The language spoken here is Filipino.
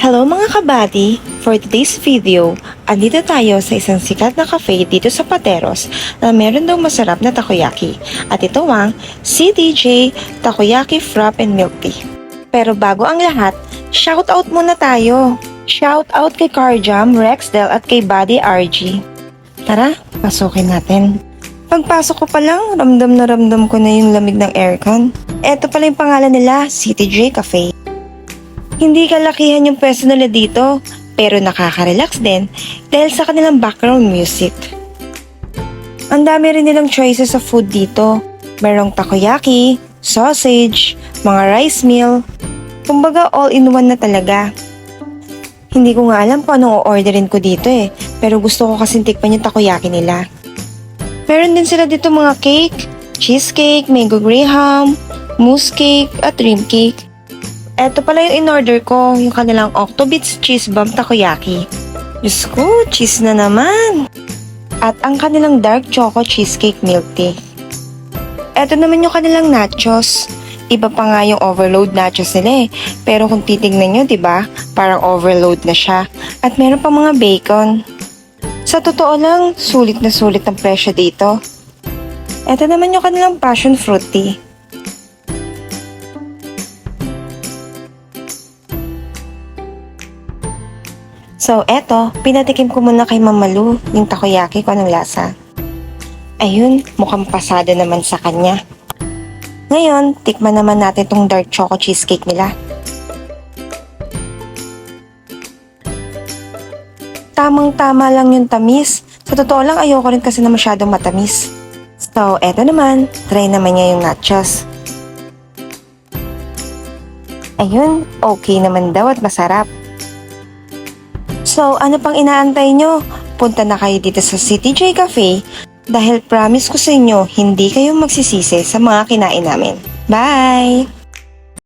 Hello mga kabady! For today's video, andito tayo sa isang sikat na cafe dito sa Pateros na meron daw masarap na takoyaki. At ito ang CDJ Takoyaki Frap and Milk Tea. Pero bago ang lahat, shoutout muna tayo! Shoutout kay Carjam, Rexdel at kay Buddy RG. Tara, pasukin natin. Pagpasok ko pa lang, ramdam na ramdam ko na yung lamig ng aircon. Eto pala yung pangalan nila, CTJ Cafe. Hindi kalakihan yung pwesto nila dito, pero nakaka-relax din dahil sa kanilang background music. Ang dami rin nilang choices sa food dito. Merong takoyaki, sausage, mga rice meal. Kumbaga all-in-one na talaga. Hindi ko nga alam kung anong o-orderin ko dito eh, pero gusto ko kasi tikpan yung takoyaki nila. Meron din sila dito mga cake, cheesecake, mango graham, mousse cake, at dream cake. Eto pala yung in-order ko, yung kanilang Octobits Cheese Bomb Takoyaki. Diyos ko, cheese na naman! At ang kanilang Dark Choco Cheesecake Milk Tea. Eto naman yung kanilang nachos. Iba pa nga yung overload nachos nila eh. Pero kung titignan nyo, ba? Parang overload na siya. At meron pa mga bacon. Sa totoo lang, sulit na sulit ang presyo dito. Eto naman yung kanilang passion fruit tea. So, eto, pinatikim ko muna kay Mamalu yung takoyaki ko anong lasa. Ayun, mukhang pasado naman sa kanya. Ngayon, tikman naman natin tong dark choco cheesecake nila. Tamang-tama lang yung tamis. Sa totoo lang, ayoko rin kasi na masyadong matamis. So, eto naman, try naman niya yung nachos. Ayun, okay naman daw at masarap. So, ano pang inaantay nyo? Punta na kayo dito sa City J Cafe dahil promise ko sa inyo, hindi kayo magsisisi sa mga kinain namin. Bye!